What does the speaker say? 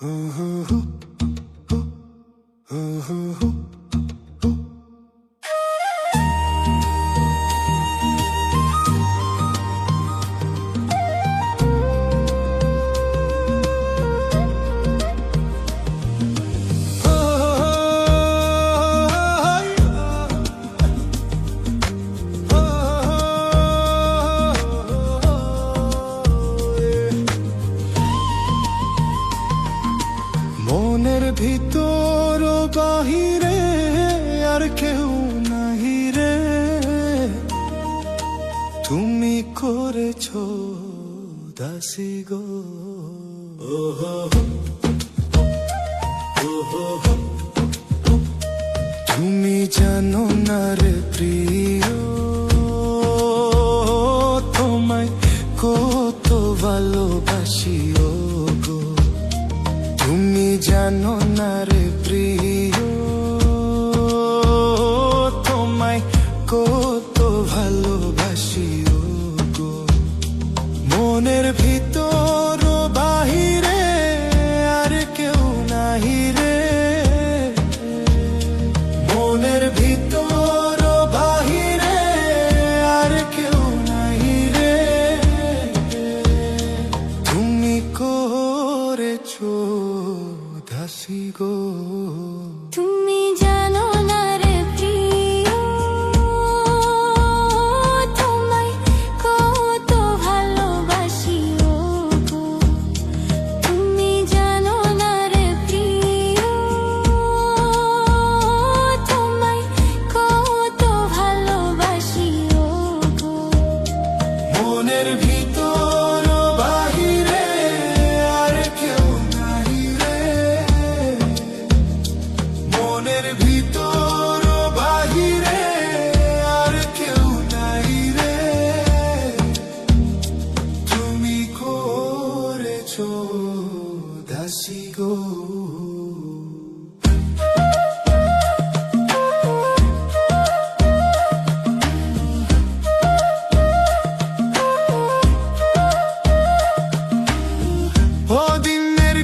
嗯哼。哼哼。嗯哼哼。মনের ভিতর বাহিরে আর কেউ নাহি রে। তুমি করেছ দাসি গো। তুমি জানো না রে প্রিয় ছো দাসী গো।